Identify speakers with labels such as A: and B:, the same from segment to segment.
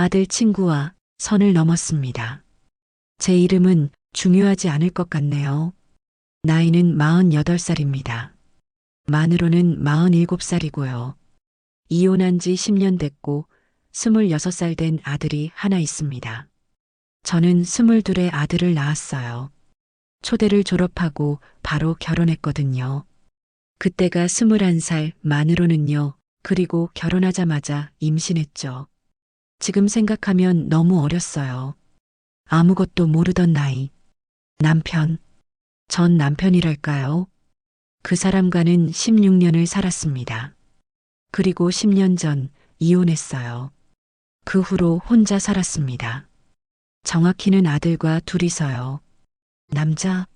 A: 아들 친구와 선을 넘었습니다. 제 이름은 중요하지 않을 것 같네요. 나이는 48살입니다. 만으로는 47살이고요. 이혼한 지 10년 됐고 26살 된 아들이 하나 있습니다. 저는 22의 아들을 낳았어요. 초대를 졸업하고 바로 결혼했거든요. 그때가 21살 만으로는요. 그리고 결혼하자마자 임신했죠. 지금 생각하면 너무 어렸어요. 아무것도 모르던 나이. 남편. 전 남편이랄까요? 그 사람과는 16년을 살았습니다. 그리고 10년 전 이혼했어요. 그 후로 혼자 살았습니다. 정확히는 아들과 둘이서요. 남자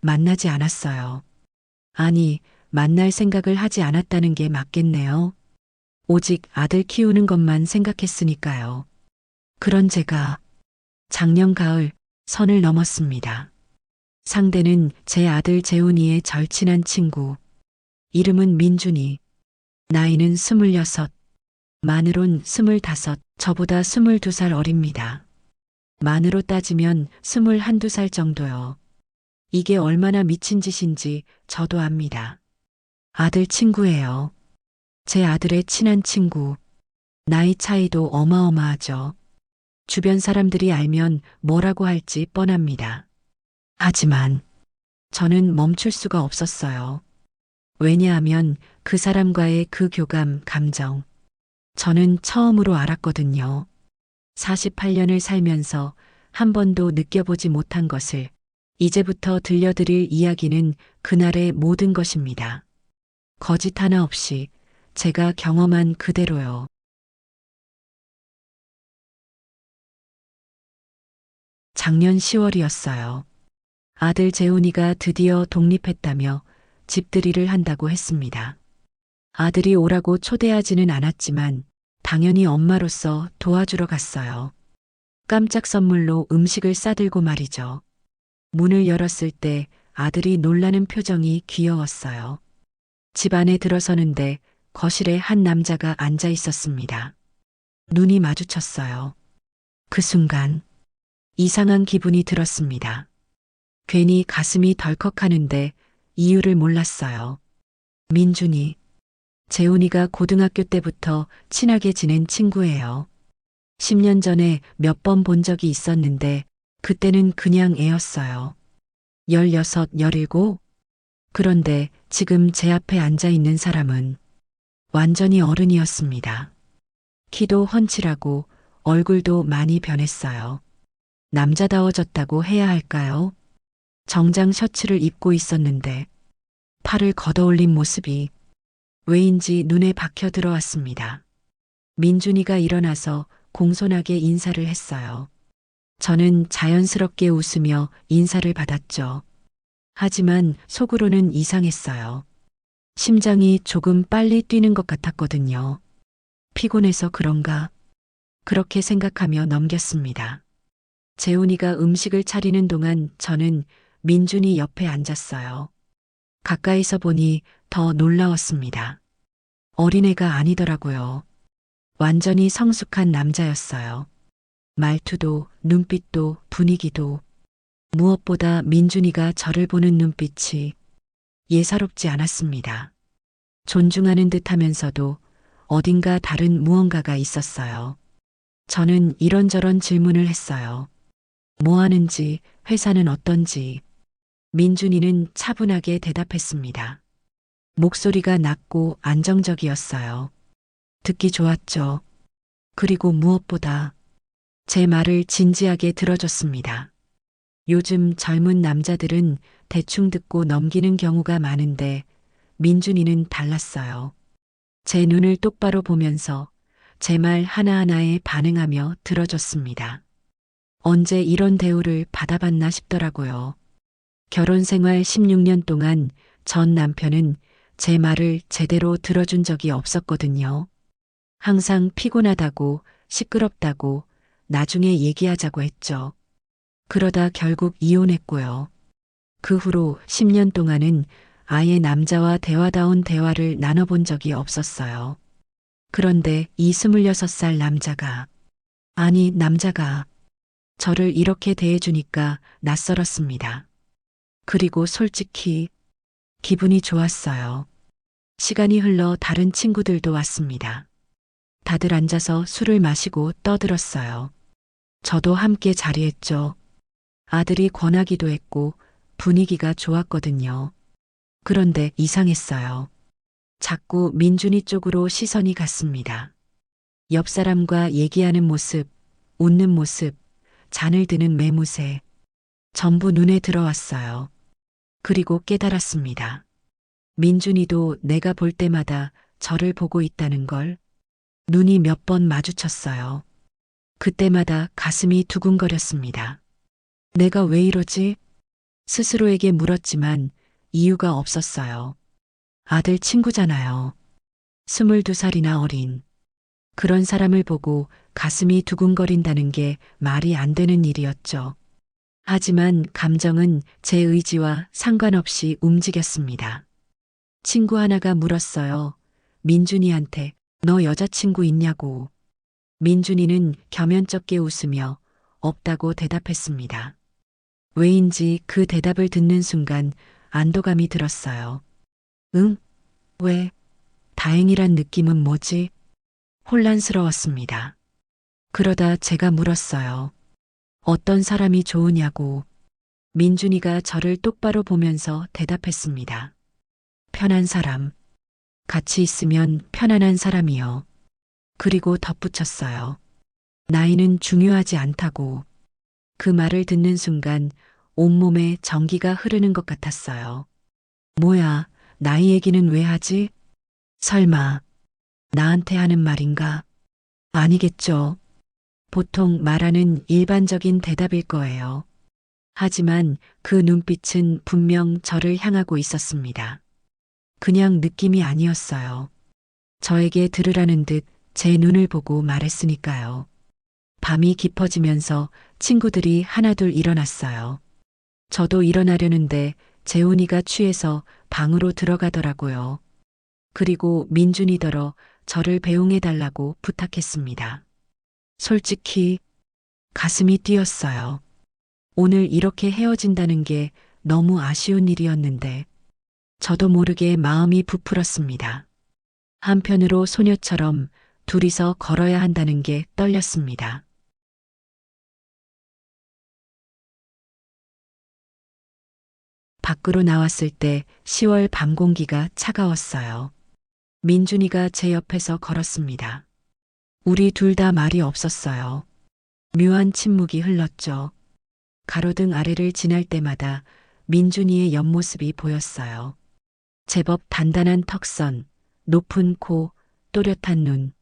A: 만나지 않았어요. 아니, 만날 생각을 하지 않았다는 게 맞겠네요. 오직 아들 키우는 것만 생각했으니까요. 그런 제가 작년 가을 선을 넘었습니다. 상대는 제 아들 재훈이의 절친한 친구. 이름은 민준이. 나이는 스물여섯. 만으론 스물다섯, 저보다 스물두 살 어립니다. 만으로 따지면 스물한두 살 정도요. 이게 얼마나 미친 짓인지 저도 압니다. 아들 친구예요. 제 아들의 친한 친구. 나이 차이도 어마어마하죠. 주변 사람들이 알면 뭐라고 할지 뻔합니다. 하지만 저는 멈출 수가 없었어요. 왜냐하면 그 사람과의 그 교감, 감정. 저는 처음으로 알았거든요. 48년을 살면서 한 번도 느껴보지 못한 것을 이제부터 들려드릴 이야기는 그날의 모든 것입니다. 거짓 하나 없이 제가 경험한 그대로요. 작년 10월이었어요. 아들 재훈이가 드디어 독립했다며 집들이를 한다고 했습니다. 아들이 오라고 초대하지는 않았지만 당연히 엄마로서 도와주러 갔어요. 깜짝 선물로 음식을 싸들고 말이죠. 문을 열었을 때 아들이 놀라는 표정이 귀여웠어요. 집 안에 들어서는데 거실에 한 남자가 앉아 있었습니다. 눈이 마주쳤어요. 그 순간 이상한 기분이 들었습니다. 괜히 가슴이 덜컥하는데 이유를 몰랐어요. 민준이, 재훈이가 고등학교 때부터 친하게 지낸 친구예요. 10년 전에 몇 번 본 적이 있었는데 그때는 그냥 애였어요. 16, 17? 그런데 지금 제 앞에 앉아 있는 사람은 완전히 어른이었습니다. 키도 훤칠하고 얼굴도 많이 변했어요. 남자다워졌다고 해야 할까요? 정장 셔츠를 입고 있었는데 팔을 걷어올린 모습이 왜인지 눈에 박혀 들어왔습니다. 민준이가 일어나서 공손하게 인사를 했어요. 저는 자연스럽게 웃으며 인사를 받았죠. 하지만 속으로는 이상했어요. 심장이 조금 빨리 뛰는 것 같았거든요. 피곤해서 그런가? 그렇게 생각하며 넘겼습니다. 재훈이가 음식을 차리는 동안 저는 민준이 옆에 앉았어요. 가까이서 보니 더 놀라웠습니다. 어린애가 아니더라고요. 완전히 성숙한 남자였어요. 말투도, 눈빛도, 분위기도, 무엇보다 민준이가 저를 보는 눈빛이 예사롭지 않았습니다. 존중하는 듯 하면서도 어딘가 다른 무언가가 있었어요. 저는 이런저런 질문을 했어요. 뭐 하는지, 회사는 어떤지. 민준이는 차분하게 대답했습니다. 목소리가 낮고 안정적이었어요. 듣기 좋았죠. 그리고 무엇보다 제 말을 진지하게 들어줬습니다. 요즘 젊은 남자들은 대충 듣고 넘기는 경우가 많은데 민준이는 달랐어요. 제 눈을 똑바로 보면서 제 말 하나하나에 반응하며 들어줬습니다. 언제 이런 대우를 받아봤나 싶더라고요. 결혼 생활 16년 동안 전 남편은 제 말을 제대로 들어준 적이 없었거든요. 항상 피곤하다고 시끄럽다고 나중에 얘기하자고 했죠. 그러다 결국 이혼했고요. 그 후로 10년 동안은 아예 남자와 대화다운 대화를 나눠본 적이 없었어요. 그런데 이 26살 남자가 아니, 남자가 저를 이렇게 대해주니까 낯설었습니다. 그리고 솔직히 기분이 좋았어요. 시간이 흘러 다른 친구들도 왔습니다. 다들 앉아서 술을 마시고 떠들었어요. 저도 함께 자리했죠. 아들이 권하기도 했고 분위기가 좋았거든요. 그런데 이상했어요. 자꾸 민준이 쪽으로 시선이 갔습니다. 옆 사람과 얘기하는 모습, 웃는 모습, 잔을 드는 매무새, 전부 눈에 들어왔어요. 그리고 깨달았습니다. 민준이도 내가 볼 때마다 저를 보고 있다는 걸 눈이 몇 번 마주쳤어요. 그때마다 가슴이 두근거렸습니다. 내가 왜 이러지? 스스로에게 물었지만 이유가 없었어요. 아들 친구잖아요. 22살이나 어린. 그런 사람을 보고 가슴이 두근거린다는 게 말이 안 되는 일이었죠. 하지만 감정은 제 의지와 상관없이 움직였습니다. 친구 하나가 물었어요. 민준이한테 너 여자친구 있냐고. 민준이는 겸연쩍게 웃으며 없다고 대답했습니다. 왜인지 그 대답을 듣는 순간 안도감이 들었어요. 응? 왜? 다행이란 느낌은 뭐지? 혼란스러웠습니다. 그러다 제가 물었어요. 어떤 사람이 좋으냐고. 민준이가 저를 똑바로 보면서 대답했습니다. 편한 사람. 같이 있으면 편안한 사람이요. 그리고 덧붙였어요. 나이는 중요하지 않다고. 그 말을 듣는 순간 온몸에 전기가 흐르는 것 같았어요. 뭐야, 나이 얘기는 왜 하지? 설마, 나한테 하는 말인가? 아니겠죠. 보통 말하는 일반적인 대답일 거예요. 하지만 그 눈빛은 분명 저를 향하고 있었습니다. 그냥 느낌이 아니었어요. 저에게 들으라는 듯 제 눈을 보고 말했으니까요. 밤이 깊어지면서 친구들이 하나둘 일어났어요. 저도 일어나려는데 재훈이가 취해서 방으로 들어가더라고요. 그리고 민준이더러 저를 배웅해달라고 부탁했습니다. 솔직히 가슴이 뛰었어요. 오늘 이렇게 헤어진다는 게 너무 아쉬운 일이었는데 저도 모르게 마음이 부풀었습니다. 한편으로 소녀처럼 둘이서 걸어야 한다는 게 떨렸습니다. 밖으로 나왔을 때 10월 밤 공기가 차가웠어요. 민준이가 제 옆에서 걸었습니다. 우리 둘 다 말이 없었어요. 묘한 침묵이 흘렀죠. 가로등 아래를 지날 때마다 민준이의 옆모습이 보였어요. 제법 단단한 턱선, 높은 코, 또렷한 눈.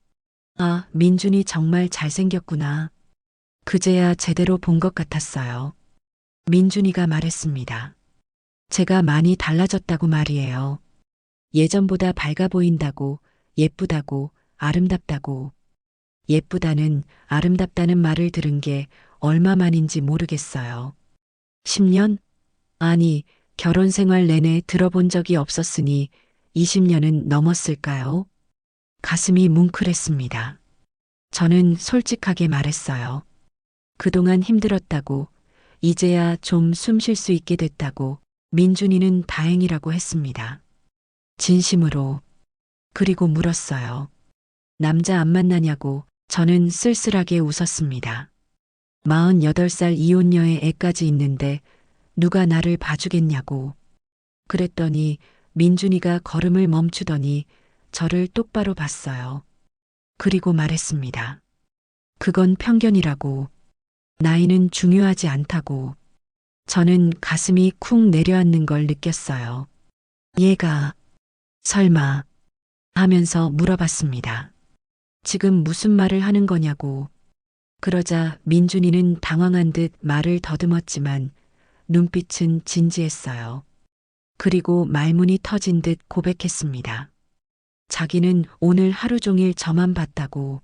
A: 아, 민준이 정말 잘생겼구나. 그제야 제대로 본 것 같았어요. 민준이가 말했습니다. 제가 많이 달라졌다고 말이에요. 예전보다 밝아 보인다고, 예쁘다고, 아름답다고. 예쁘다는, 아름답다는 말을 들은 게 얼마만인지 모르겠어요. 10년? 아니, 결혼 생활 내내 들어본 적이 없었으니 20년은 넘었을까요? 가슴이 뭉클했습니다. 저는 솔직하게 말했어요. 그동안 힘들었다고, 이제야 좀 숨 쉴 수 있게 됐다고, 민준이는 다행이라고 했습니다. 진심으로. 그리고 물었어요. 남자 안 만나냐고 저는 쓸쓸하게 웃었습니다. 48살 이혼녀의 애까지 있는데 누가 나를 봐주겠냐고. 그랬더니 민준이가 걸음을 멈추더니 저를 똑바로 봤어요. 그리고 말했습니다. 그건 편견이라고. 나이는 중요하지 않다고. 저는 가슴이 쿵 내려앉는 걸 느꼈어요. 얘가 설마 하면서 물어봤습니다. 지금 무슨 말을 하는 거냐고. 그러자 민준이는 당황한 듯 말을 더듬었지만 눈빛은 진지했어요. 그리고 말문이 터진 듯 고백했습니다. 자기는 오늘 하루 종일 저만 봤다고.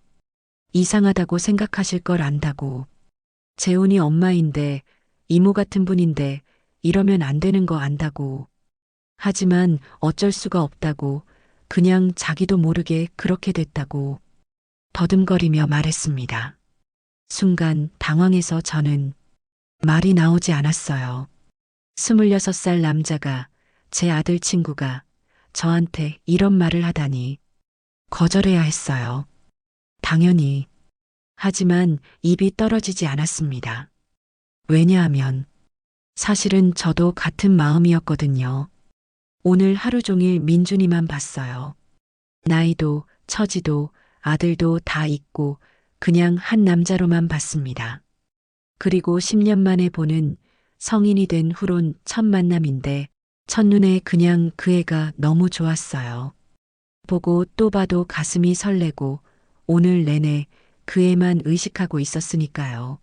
A: 이상하다고 생각하실 걸 안다고. 재훈이 엄마인데 이모 같은 분인데 이러면 안 되는 거 안다고. 하지만 어쩔 수가 없다고 그냥 자기도 모르게 그렇게 됐다고 더듬거리며 말했습니다. 순간 당황해서 저는 말이 나오지 않았어요. 26살 남자가 제 아들 친구가 저한테 이런 말을 하다니 거절해야 했어요. 당연히. 하지만 입이 떨어지지 않았습니다. 왜냐하면 사실은 저도 같은 마음이었거든요. 오늘 하루 종일 민준이만 봤어요. 나이도 처지도 아들도 다 있고 그냥 한 남자로만 봤습니다. 그리고 10년 만에 보는 성인이 된 후론 첫 만남인데 첫눈에 그냥 그 애가 너무 좋았어요. 보고 또 봐도 가슴이 설레고 오늘 내내 그 애만 의식하고 있었으니까요.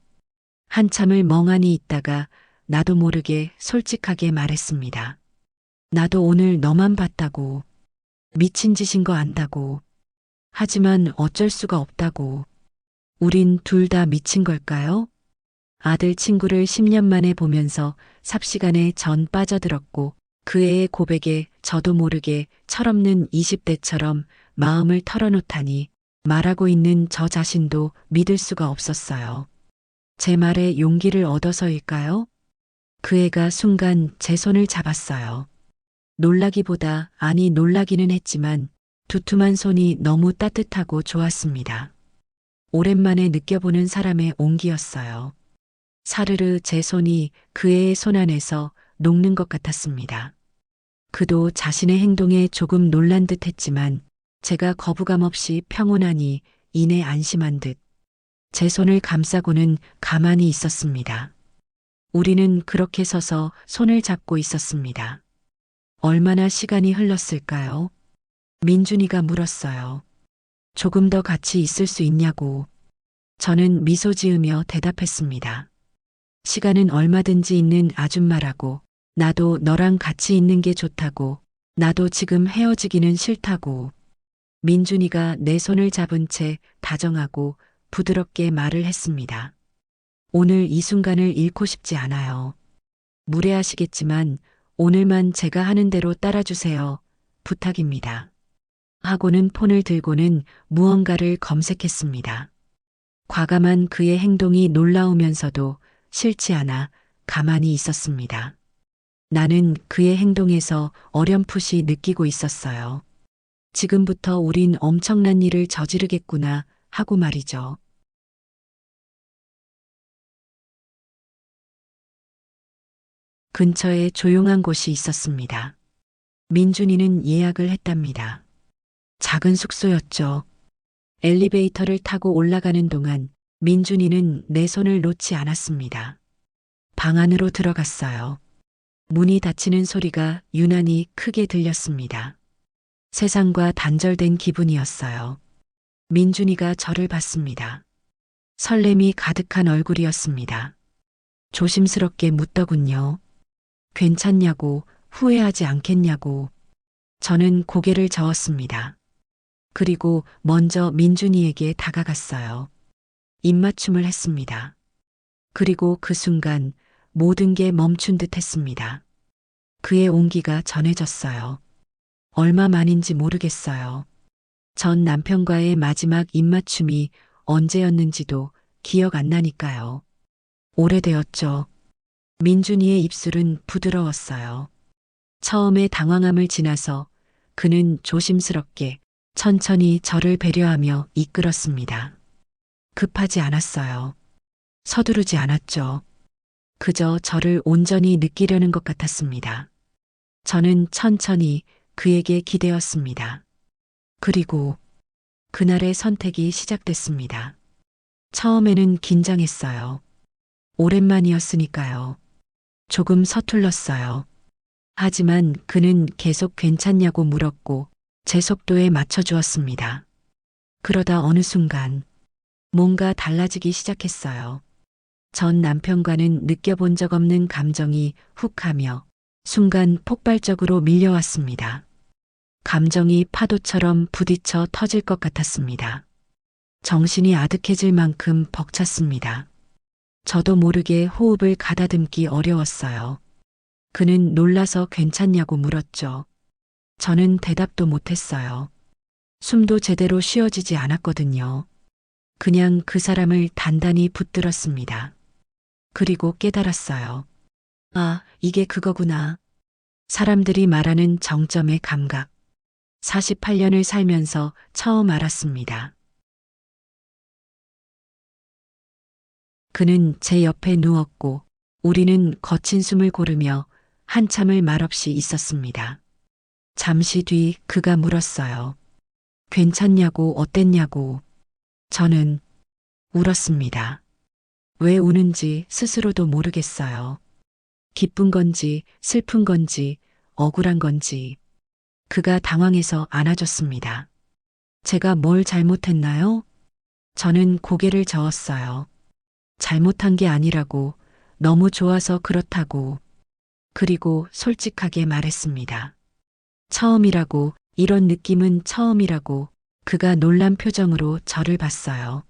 A: 한참을 멍하니 있다가 나도 모르게 솔직하게 말했습니다. 나도 오늘 너만 봤다고. 미친 짓인 거 안다고. 하지만 어쩔 수가 없다고. 우린 둘 다 미친 걸까요? 아들 친구를 10년 만에 보면서 삽시간에 전 빠져들었고 그 애의 고백에 저도 모르게 철없는 20대처럼 마음을 털어놓다니 말하고 있는 저 자신도 믿을 수가 없었어요. 제 말에 용기를 얻어서일까요? 그 애가 순간 제 손을 잡았어요. 놀라기보다 아니 놀라기는 했지만 두툼한 손이 너무 따뜻하고 좋았습니다. 오랜만에 느껴보는 사람의 온기였어요. 사르르 제 손이 그 애의 손 안에서 녹는 것 같았습니다. 그도 자신의 행동에 조금 놀란 듯 했지만 제가 거부감 없이 평온하니 이내 안심한 듯 제 손을 감싸고는 가만히 있었습니다. 우리는 그렇게 서서 손을 잡고 있었습니다. 얼마나 시간이 흘렀을까요? 민준이가 물었어요. 조금 더 같이 있을 수 있냐고. 저는 미소 지으며 대답했습니다. 시간은 얼마든지 있는 아줌마라고, 나도 너랑 같이 있는 게 좋다고, 나도 지금 헤어지기는 싫다고. 민준이가 내 손을 잡은 채 다정하고 부드럽게 말을 했습니다. 오늘 이 순간을 잃고 싶지 않아요. 무례하시겠지만 오늘만 제가 하는 대로 따라주세요. 부탁입니다. 하고는 폰을 들고는 무언가를 검색했습니다. 과감한 그의 행동이 놀라우면서도 싫지 않아 가만히 있었습니다. 나는 그의 행동에서 어렴풋이 느끼고 있었어요. 지금부터 우린 엄청난 일을 저지르겠구나 하고 말이죠. 근처에 조용한 곳이 있었습니다. 민준이는 예약을 했답니다. 작은 숙소였죠. 엘리베이터를 타고 올라가는 동안 민준이는 내 손을 놓지 않았습니다. 방 안으로 들어갔어요. 문이 닫히는 소리가 유난히 크게 들렸습니다. 세상과 단절된 기분이었어요. 민준이가 저를 봤습니다. 설렘이 가득한 얼굴이었습니다. 조심스럽게 묻더군요. 괜찮냐고, 후회하지 않겠냐고. 저는 고개를 저었습니다. 그리고 먼저 민준이에게 다가갔어요. 입맞춤을 했습니다. 그리고 그 순간 모든 게 멈춘 듯 했습니다. 그의 온기가 전해졌어요. 얼마 만인지 모르겠어요. 전 남편과의 마지막 입맞춤이 언제였는지도 기억 안 나니까요. 오래되었죠. 민준이의 입술은 부드러웠어요. 처음의 당황함을 지나서 그는 조심스럽게 천천히 저를 배려하며 이끌었습니다. 급하지 않았어요. 서두르지 않았죠. 그저 저를 온전히 느끼려는 것 같았습니다. 저는 천천히 그에게 기대었습니다. 그리고 그날의 선택이 시작됐습니다. 처음에는 긴장했어요. 오랜만이었으니까요. 조금 서툴렀어요. 하지만 그는 계속 괜찮냐고 물었고 제 속도에 맞춰주었습니다. 그러다 어느 순간 뭔가 달라지기 시작했어요. 전 남편과는 느껴본 적 없는 감정이 훅 하며 순간 폭발적으로 밀려왔습니다. 감정이 파도처럼 부딪혀 터질 것 같았습니다. 정신이 아득해질 만큼 벅찼습니다. 저도 모르게 호흡을 가다듬기 어려웠어요. 그는 놀라서 괜찮냐고 물었죠. 저는 대답도 못했어요. 숨도 제대로 쉬어지지 않았거든요. 그냥 그 사람을 단단히 붙들었습니다. 그리고 깨달았어요. 아, 이게 그거구나. 사람들이 말하는 정점의 감각. 48년을 살면서 처음 알았습니다. 그는 제 옆에 누웠고 우리는 거친 숨을 고르며 한참을 말없이 있었습니다. 잠시 뒤 그가 물었어요. 괜찮냐고 어땠냐고. 저는 울었습니다. 왜 우는지 스스로도 모르겠어요. 기쁜 건지 슬픈 건지 억울한 건지. 그가 당황해서 안아줬습니다. 제가 뭘 잘못했나요? 저는 고개를 저었어요. 잘못한 게 아니라고, 너무 좋아서 그렇다고. 그리고 솔직하게 말했습니다. 처음이라고, 이런 느낌은 처음이라고, 그가 놀란 표정으로 저를 봤어요.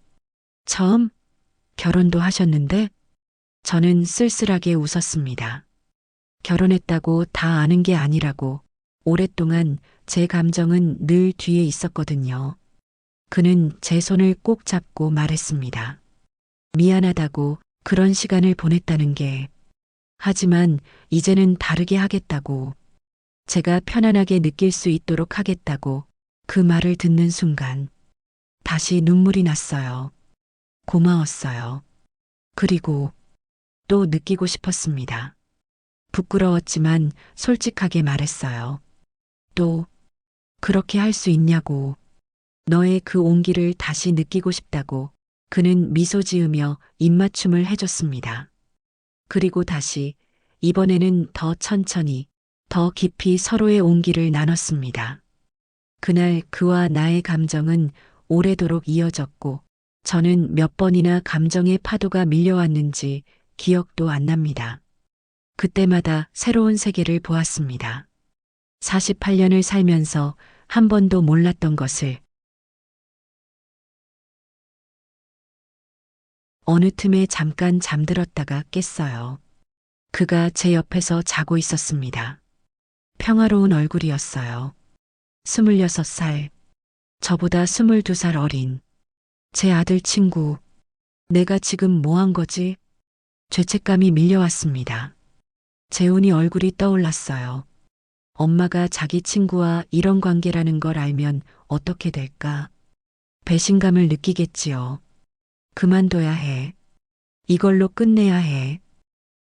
A: 처음? 결혼도 하셨는데? 저는 쓸쓸하게 웃었습니다. 결혼했다고 다 아는 게 아니라고, 오랫동안 제 감정은 늘 뒤에 있었거든요. 그는 제 손을 꼭 잡고 말했습니다. 미안하다고 그런 시간을 보냈다는 게. 하지만 이제는 다르게 하겠다고. 제가 편안하게 느낄 수 있도록 하겠다고 그 말을 듣는 순간 다시 눈물이 났어요. 고마웠어요. 그리고 또 느끼고 싶었습니다. 부끄러웠지만 솔직하게 말했어요. 또 그렇게 할 수 있냐고. 너의 그 온기를 다시 느끼고 싶다고 그는 미소 지으며 입맞춤을 해줬습니다. 그리고 다시 이번에는 더 천천히 더 깊이 서로의 온기를 나눴습니다. 그날 그와 나의 감정은 오래도록 이어졌고 저는 몇 번이나 감정의 파도가 밀려왔는지 기억도 안 납니다. 그때마다 새로운 세계를 보았습니다. 48년을 살면서 한 번도 몰랐던 것을 어느 틈에 잠깐 잠들었다가 깼어요. 그가 제 옆에서 자고 있었습니다. 평화로운 얼굴이었어요. 26살, 저보다 22살 어린, 제 아들 친구, 내가 지금 뭐 한 거지? 죄책감이 밀려왔습니다. 재훈이 얼굴이 떠올랐어요. 엄마가 자기 친구와 이런 관계라는 걸 알면 어떻게 될까? 배신감을 느끼겠지요. 그만둬야 해. 이걸로 끝내야 해.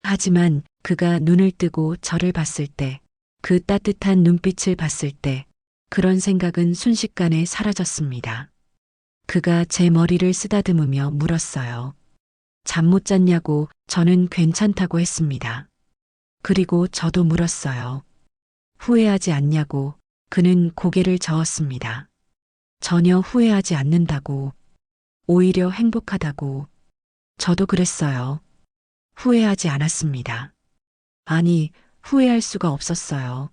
A: 하지만 그가 눈을 뜨고 저를 봤을 때, 그 따뜻한 눈빛을 봤을 때, 그런 생각은 순식간에 사라졌습니다. 그가 제 머리를 쓰다듬으며 물었어요. 잠 못 잤냐고 저는 괜찮다고 했습니다. 그리고 저도 물었어요. 후회하지 않냐고 그는 고개를 저었습니다. 전혀 후회하지 않는다고 오히려 행복하다고 저도 그랬어요. 후회하지 않았습니다. 아니, 후회할 수가 없었어요.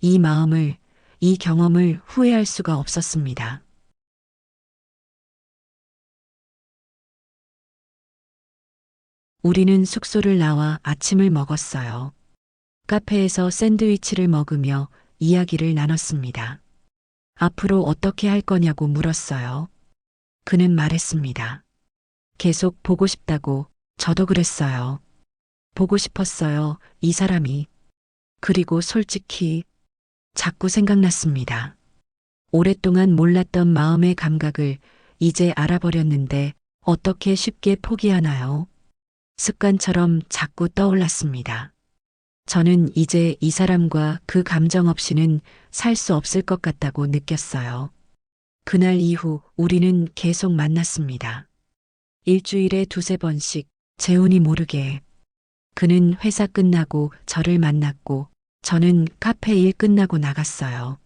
A: 이 마음을, 이 경험을 후회할 수가 없었습니다. 우리는 숙소를 나와 아침을 먹었어요. 카페에서 샌드위치를 먹으며 이야기를 나눴습니다. 앞으로 어떻게 할 거냐고 물었어요. 그는 말했습니다. 계속 보고 싶다고 저도 그랬어요. 보고 싶었어요, 이 사람이. 그리고 솔직히 자꾸 생각났습니다. 오랫동안 몰랐던 마음의 감각을 이제 알아버렸는데 어떻게 쉽게 포기하나요? 습관처럼 자꾸 떠올랐습니다. 저는 이제 이 사람과 그 감정 없이는 살 수 없을 것 같다고 느꼈어요. 그날 이후 우리는 계속 만났습니다. 일주일에 두세 번씩 재훈이 모르게. 그는 회사 끝나고 저를 만났고 저는 카페 일 끝나고 나갔어요.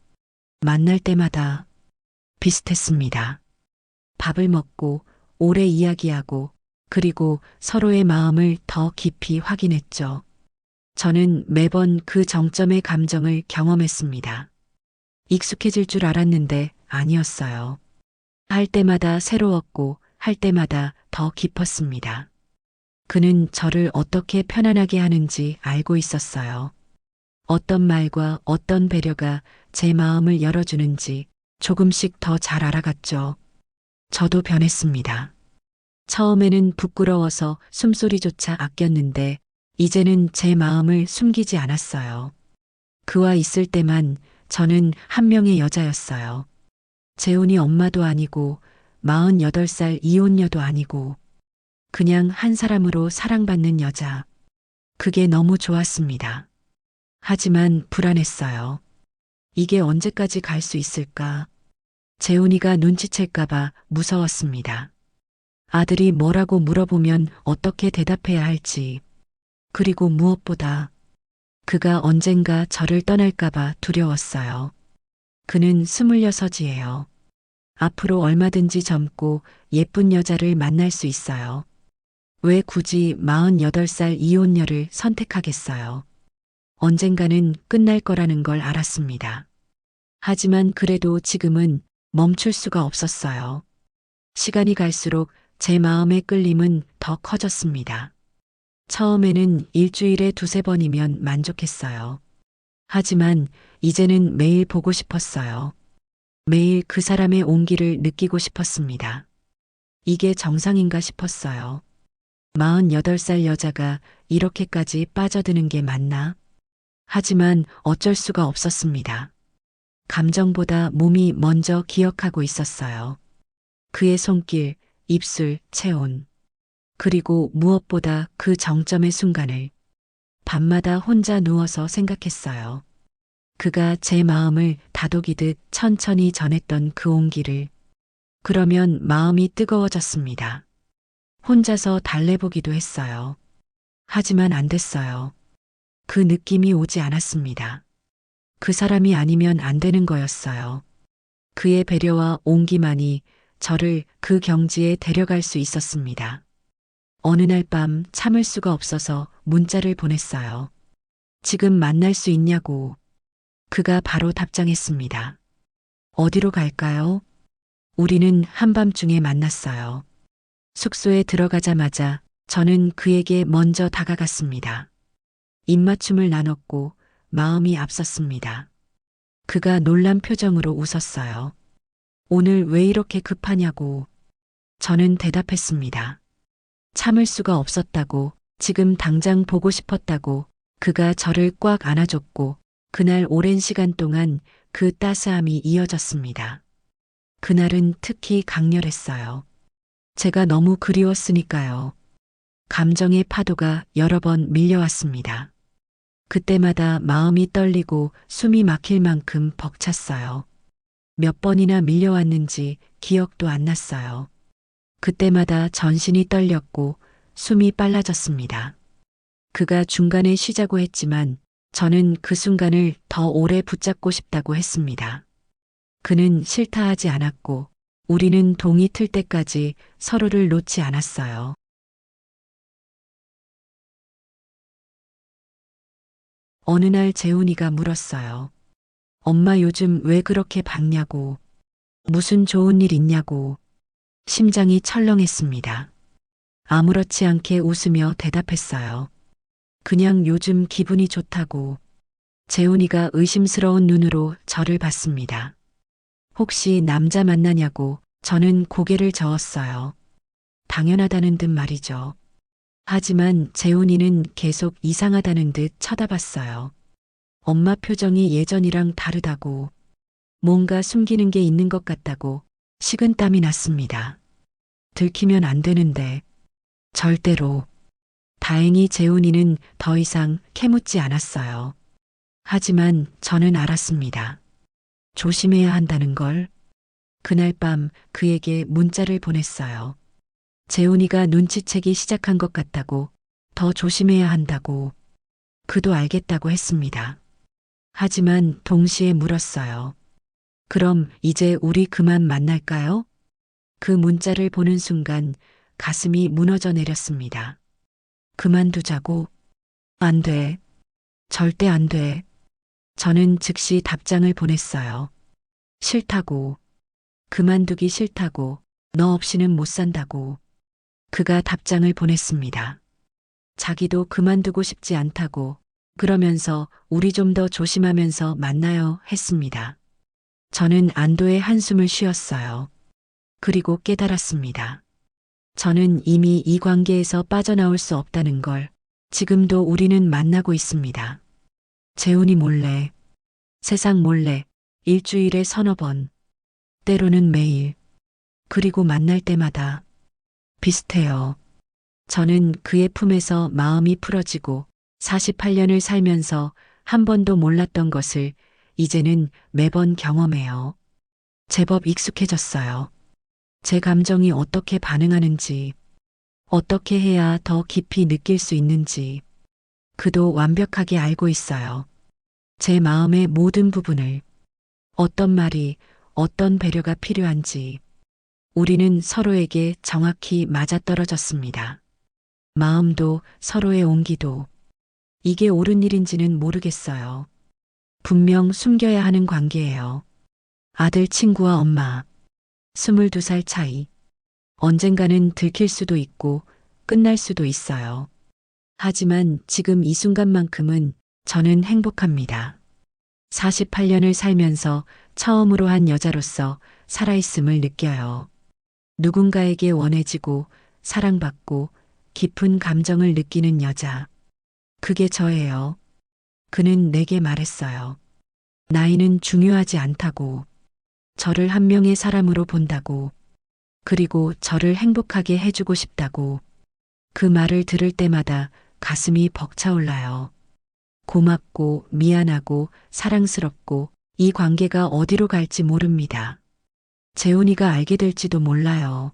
A: 만날 때마다 비슷했습니다. 밥을 먹고 오래 이야기하고 그리고 서로의 마음을 더 깊이 확인했죠. 저는 매번 그 정점의 감정을 경험했습니다. 익숙해질 줄 알았는데 아니었어요. 할 때마다 새로웠고 할 때마다 더 깊었습니다. 그는 저를 어떻게 편안하게 하는지 알고 있었어요. 어떤 말과 어떤 배려가 제 마음을 열어주는지 조금씩 더 잘 알아갔죠. 저도 변했습니다. 처음에는 부끄러워서 숨소리조차 아꼈는데 이제는 제 마음을 숨기지 않았어요. 그와 있을 때만 저는 한 명의 여자였어요. 재훈이 엄마도 아니고 48살 이혼녀도 아니고 그냥 한 사람으로 사랑받는 여자. 그게 너무 좋았습니다. 하지만 불안했어요. 이게 언제까지 갈 수 있을까? 재훈이가 눈치챌까봐 무서웠습니다. 아들이 뭐라고 물어보면 어떻게 대답해야 할지. 그리고 무엇보다 그가 언젠가 저를 떠날까봐 두려웠어요. 그는 스물여섯이에요. 앞으로 얼마든지 젊고 예쁜 여자를 만날 수 있어요. 왜 굳이 48살 이혼녀를 선택하겠어요? 언젠가는 끝날 거라는 걸 알았습니다. 하지만 그래도 지금은 멈출 수가 없었어요. 시간이 갈수록 제 마음의 끌림은 더 커졌습니다. 처음에는 일주일에 두세 번이면 만족했어요. 하지만 이제는 매일 보고 싶었어요. 매일 그 사람의 온기를 느끼고 싶었습니다. 이게 정상인가 싶었어요. 48살 여자가 이렇게까지 빠져드는 게 맞나? 하지만 어쩔 수가 없었습니다. 감정보다 몸이 먼저 기억하고 있었어요. 그의 손길, 입술, 체온. 그리고 무엇보다 그 정점의 순간을 밤마다 혼자 누워서 생각했어요. 그가 제 마음을 다독이듯 천천히 전했던 그 온기를. 그러면 마음이 뜨거워졌습니다. 혼자서 달래보기도 했어요. 하지만 안 됐어요. 그 느낌이 오지 않았습니다. 그 사람이 아니면 안 되는 거였어요. 그의 배려와 온기만이 저를 그 경지에 데려갈 수 있었습니다. 어느 날 밤 참을 수가 없어서 문자를 보냈어요. 지금 만날 수 있냐고. 그가 바로 답장했습니다. 어디로 갈까요? 우리는 한밤중에 만났어요. 숙소에 들어가자마자 저는 그에게 먼저 다가갔습니다. 입맞춤을 나눴고 마음이 앞섰습니다. 그가 놀란 표정으로 웃었어요. 오늘 왜 이렇게 급하냐고. 저는 대답했습니다. 참을 수가 없었다고, 지금 당장 보고 싶었다고, 그가 저를 꽉 안아줬고, 그날 오랜 시간 동안 그 따스함이 이어졌습니다. 그날은 특히 강렬했어요. 제가 너무 그리웠으니까요. 감정의 파도가 여러 번 밀려왔습니다. 그때마다 마음이 떨리고 숨이 막힐 만큼 벅찼어요. 몇 번이나 밀려왔는지 기억도 안 났어요. 그때마다 전신이 떨렸고 숨이 빨라졌습니다. 그가 중간에 쉬자고 했지만 저는 그 순간을 더 오래 붙잡고 싶다고 했습니다. 그는 싫다 하지 않았고 우리는 동이 틀 때까지 서로를 놓지 않았어요. 어느 날 재훈이가 물었어요. 엄마 요즘 왜 그렇게 밝냐고. 무슨 좋은 일 있냐고. 심장이 철렁했습니다. 아무렇지 않게 웃으며 대답했어요. 그냥 요즘 기분이 좋다고. 재훈이가 의심스러운 눈으로 저를 봤습니다. 혹시 남자 만나냐고 저는 고개를 저었어요. 당연하다는 듯 말이죠. 하지만 재훈이는 계속 이상하다는 듯 쳐다봤어요. 엄마 표정이 예전이랑 다르다고, 뭔가 숨기는 게 있는 것 같다고 식은땀이 났습니다. 들키면 안 되는데, 절대로. 다행히 재훈이는 더 이상 캐묻지 않았어요. 하지만 저는 알았습니다. 조심해야 한다는 걸. 그날 밤 그에게 문자를 보냈어요. 재훈이가 눈치채기 시작한 것 같다고, 더 조심해야 한다고, 그도 알겠다고 했습니다. 하지만 동시에 물었어요. 그럼 이제 우리 그만 만날까요? 그 문자를 보는 순간 가슴이 무너져 내렸습니다. 그만두자고? 안 돼. 절대 안 돼. 저는 즉시 답장을 보냈어요. 싫다고. 그만두기 싫다고. 너 없이는 못 산다고. 그가 답장을 보냈습니다. 자기도 그만두고 싶지 않다고 그러면서 우리 좀 더 조심하면서 만나요 했습니다. 저는 안도의 한숨을 쉬었어요. 그리고 깨달았습니다. 저는 이미 이 관계에서 빠져나올 수 없다는 걸 지금도 우리는 만나고 있습니다. 재훈이 몰래, 세상 몰래, 일주일에 서너 번, 때로는 매일, 그리고 만날 때마다 비슷해요. 저는 그의 품에서 마음이 풀어지고 48년을 살면서 한 번도 몰랐던 것을 이제는 매번 경험해요. 제법 익숙해졌어요. 제 감정이 어떻게 반응하는지, 어떻게 해야 더 깊이 느낄 수 있는지, 그도 완벽하게 알고 있어요. 제 마음의 모든 부분을, 어떤 말이, 어떤 배려가 필요한지, 우리는 서로에게 정확히 맞아떨어졌습니다. 마음도 서로의 온기도, 이게 옳은 일인지는 모르겠어요. 분명 숨겨야 하는 관계예요. 아들 친구와 엄마. 22살 차이. 언젠가는 들킬 수도 있고 끝날 수도 있어요. 하지만 지금 이 순간만큼은 저는 행복합니다. 48년을 살면서 처음으로 한 여자로서 살아있음을 느껴요. 누군가에게 원해지고 사랑받고 깊은 감정을 느끼는 여자. 그게 저예요. 그는 내게 말했어요. 나이는 중요하지 않다고. 저를 한 명의 사람으로 본다고. 그리고 저를 행복하게 해주고 싶다고. 그 말을 들을 때마다 가슴이 벅차올라요. 고맙고 미안하고 사랑스럽고 이 관계가 어디로 갈지 모릅니다. 재훈이가 알게 될지도 몰라요.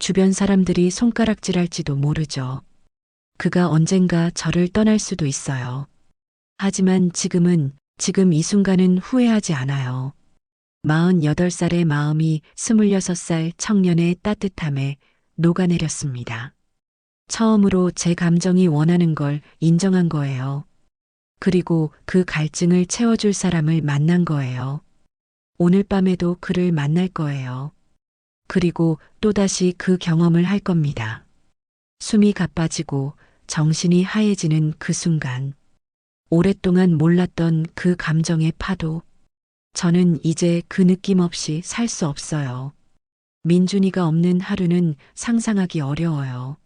A: 주변 사람들이 손가락질할지도 모르죠. 그가 언젠가 저를 떠날 수도 있어요. 하지만 지금은, 지금 이 순간은 후회하지 않아요. 48살의 마음이 26살 청년의 따뜻함에 녹아내렸습니다. 처음으로 제 감정이 원하는 걸 인정한 거예요. 그리고 그 갈증을 채워줄 사람을 만난 거예요. 오늘 밤에도 그를 만날 거예요. 그리고 또다시 그 경험을 할 겁니다. 숨이 가빠지고 정신이 하얘지는 그 순간. 오랫동안 몰랐던 그 감정의 파도. 저는 이제 그 느낌 없이 살 수 없어요. 민준이가 없는 하루는 상상하기 어려워요.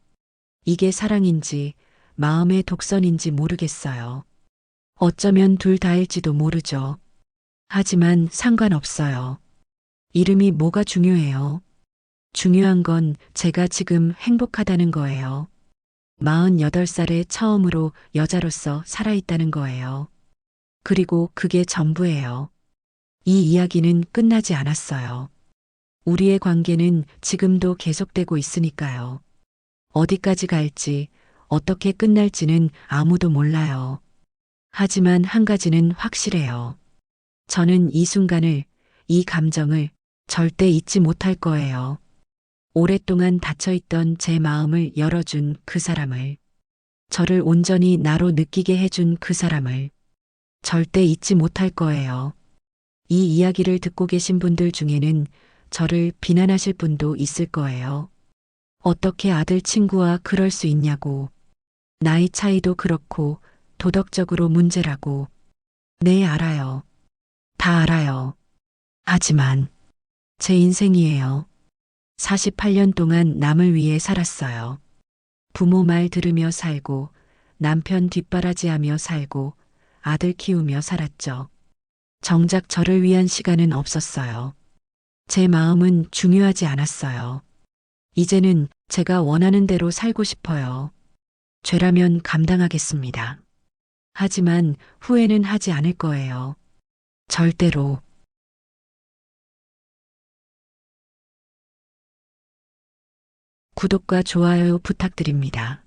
A: 이게 사랑인지 마음의 독선인지 모르겠어요. 어쩌면 둘 다일지도 모르죠. 하지만 상관없어요. 이름이 뭐가 중요해요. 중요한 건 제가 지금 행복하다는 거예요. 48살에 처음으로 여자로서 살아있다는 거예요. 그리고 그게 전부예요. 이 이야기는 끝나지 않았어요. 우리의 관계는 지금도 계속되고 있으니까요. 어디까지 갈지, 어떻게 끝날지는 아무도 몰라요. 하지만 한 가지는 확실해요. 저는 이 순간을, 이 감정을 절대 잊지 못할 거예요. 오랫동안 닫혀있던 제 마음을 열어준 그 사람을, 저를 온전히 나로 느끼게 해준 그 사람을 절대 잊지 못할 거예요. 이 이야기를 듣고 계신 분들 중에는 저를 비난하실 분도 있을 거예요. 어떻게 아들 친구와 그럴 수 있냐고. 나이 차이도 그렇고 도덕적으로 문제라고. 네, 알아요. 다 알아요. 하지만 제 인생이에요. 48년 동안 남을 위해 살았어요. 부모 말 들으며 살고 남편 뒷바라지하며 살고 아들 키우며 살았죠. 정작 저를 위한 시간은 없었어요. 제 마음은 중요하지 않았어요. 이제는 제가 원하는 대로 살고 싶어요. 죄라면 감당하겠습니다. 하지만 후회는 하지 않을 거예요. 절대로. 구독과 좋아요 부탁드립니다.